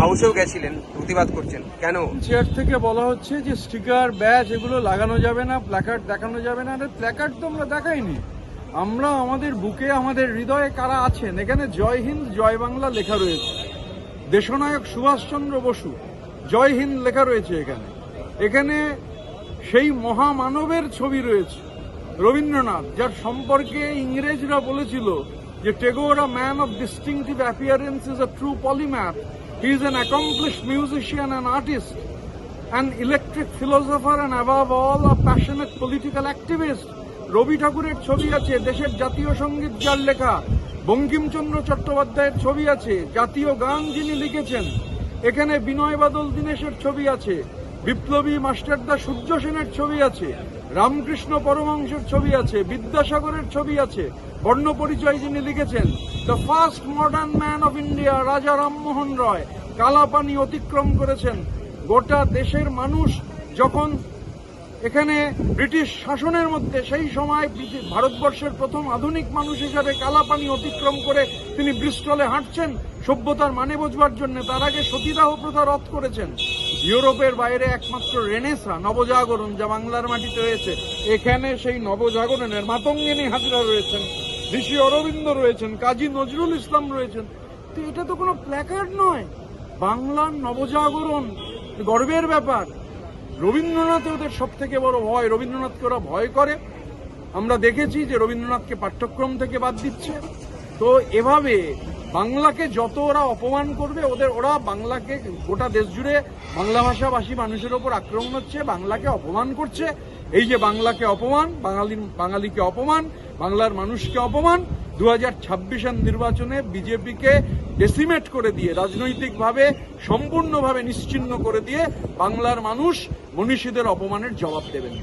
হাউসেও গেছিলেন, প্রতিবাদ করছেন। কেন? চেয়ার থেকে বলা হচ্ছে যে স্টিকার ব্যাচ এগুলো লাগানো যাবে না প্ল্যাকার্ড দেখানো যাবে না, আরে প্ল্যাকার্ড তো আমরা দেখাইনি। আমরা আমাদের বুকে, আমাদের হৃদয়ে কারা আছেন? এখানে জয় হিন্দ, জয় বাংলা লেখা রয়েছে। দেশনায়ক সুভাষচন্দ্র বসু, জয় হিন্দ লেখা রয়েছে এখানে। এখানে সেই মহামানবের ছবি রয়েছে, রবীন্দ্রনাথ, যার সম্পর্কে ইংরেজরা বলেছিল যে Tagore a man of distinctive appearance is a true polymath. He is an accomplished musician and artist an electric philosopher, and above all, a passionate political activist. Rabi ঠাকুরের ছবি আছে, দেশের জাতীয় সংগীত যার লেখা। বঙ্কিমচন্দ্র চট্টোপাধ্যায়ের ছবি আছে, জাতীয় গান যিনি লিখেছেন। এখানে বিনয় বাদল দীনেশের ছবি আছে, বিপ্লবী মাস্টারদা সূর্য সেনের ছবি আছে। রামকৃষ্ণ পরমহংসের ছবি আছে, বিদ্যাসাগরের ছবি আছে, বর্ণ পরিচয় যিনি লিখেছেন the first modern man of India Raja Rammohan Roy, Kalapani অতিক্রম করেছেন। গোটা দেশের মানুষ যখন এখানে ব্রিটিশ শাসনের মধ্যে সেই সময় ভারতবর্ষের প্রথম আধুনিক মানুষ হিসাবে কালাপানি অতিক্রম করে তিনি ব্রিস্টলে হাঁটছেন, সভ্যতার মানে বোঝবার জন্য তার আগে সতীদাহ প্রথা রদ করেছেন। ইউরোপের বাইরে একমাত্র রেনেসা নবজাগরণ যা বাংলার মাটিতে হয়েছে। এখানে সেই নবজাগরণের মাতঙ্গিনী হাজরা রয়েছেন, ঋষি অরবিন্দ রয়েছেন, কাজী নজরুল ইসলাম রয়েছেন। তো এটা তো কোনো প্ল্যাকার্ড নয়। বাংলার নবজাগরণ গর্বের ব্যাপার। রবীন্দ্রনাথ ওদের সব থেকে বড় ভয়, রবীন্দ্রনাথকে ওরা ভয় করে। আমরা দেখেছি যে রবীন্দ্রনাথকে পাঠ্যক্রম থেকে বাদ দিচ্ছে। তো এভাবে বাংলাকে যত ওরা অপমান করবে, ওদের ওরা বাংলাকে গোটা দেশ জুড়ে বাংলা ভাষাভাষী মানুষের ওপর আক্রমণ হচ্ছে, বাংলাকে অপমান করছে। এই যে বাংলাকে অপমান বাঙালির বাঙালিকে অপমান, বাংলার মানুষকে অপমান দু হাজার নির্বাচনে বিজেপিকে ডেসিমেট করে দিয়ে, রাজনৈতিকভাবে সম্পূর্ণভাবে নিশ্চিহ্ন করে দিয়ে বাংলার মানুষ মনীষীদের অপমানের জবাব দেবেন।